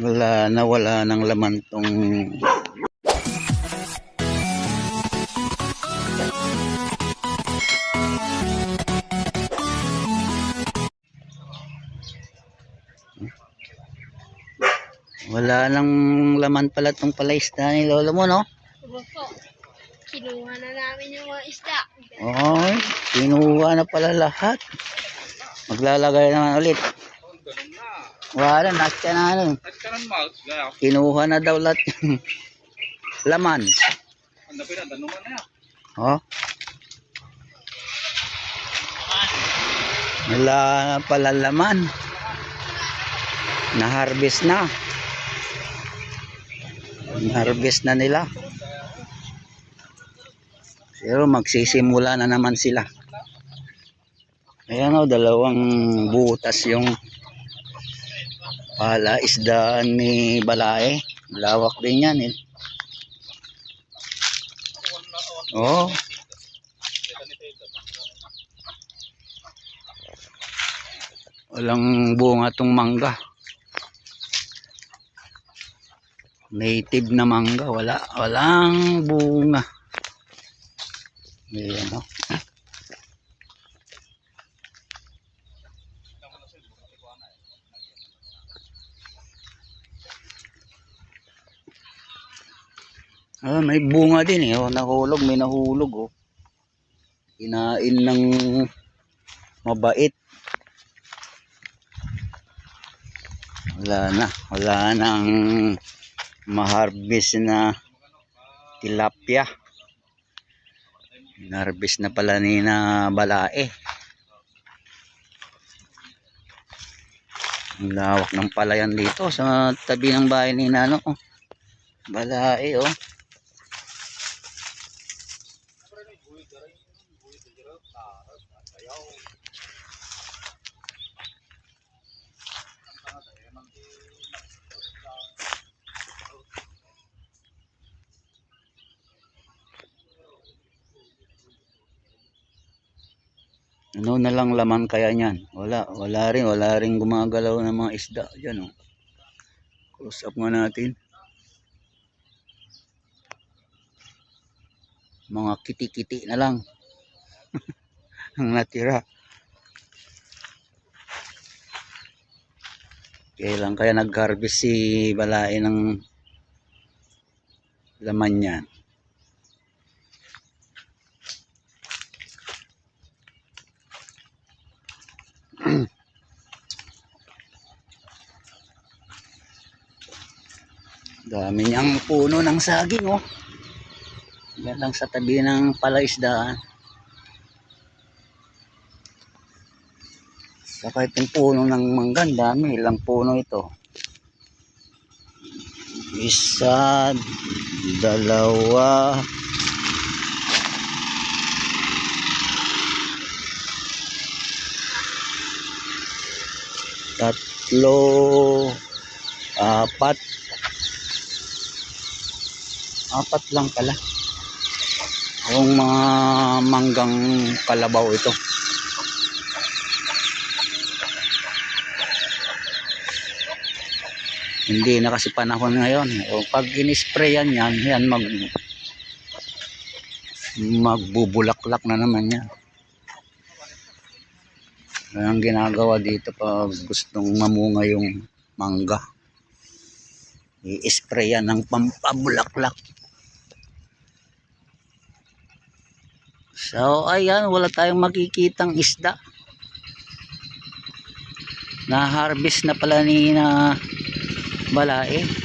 wala na wala ng laman tong wala nang laman pala tong palaisda ni lolo mo no. Kinuha na namin yung mga isda. Ay, kinuha na pala lahat. Maglalagay naman ulit. Wala, nasa na ano. Kinuha na daw lahat laman. Ang dapat na, na. Oh. Wala na pala laman. Na-harvest na. Na-harvest na nila. Pero magsisimula na naman sila. Ayan o, dalawang butas yung pala isdaan ni Balae. Lawak din yan eh. Oh. Walang bunga tong mangga. Native na mangga, wala, walang bunga. Ayan o. Ah, may bunga din eh. Oh, nahulog, may nahulog oh. Kinain ng mabait. Wala na. Wala nang maharbis na tilapia. Narbis na pala ni na balae. Ang lawak ng palayan dito sa tabi ng bahay ni Nano. oh. Balae oh. Ano na lang laman kaya niyan? Wala, wala rin, wala rin gumagalaw ng mga isda diyan oh. Close up nga natin. Mga kiti-kiti na lang. ang natira. Kailan kaya nag-harvest si Balae ng laman niyan? Dami niyang puno ng saging oh. Yan lang sa tabi ng palaisdaan. Saka itong puno ng manggan, dami. Ilang puno ito. Isa, dalawa, tatlo, apat, apat lang pala. Yung mga manggang kalabaw ito. Hindi na kasi panahon ngayon. O pag inisprayan yan yan mag magbubulaklak na naman yan yan ang ginagawa dito pag gustong mamunga yung mangga i-sprayan ng pampabulaklak So, ayan, wala tayong makikitang isda. Na-harvest na pala ni na balae.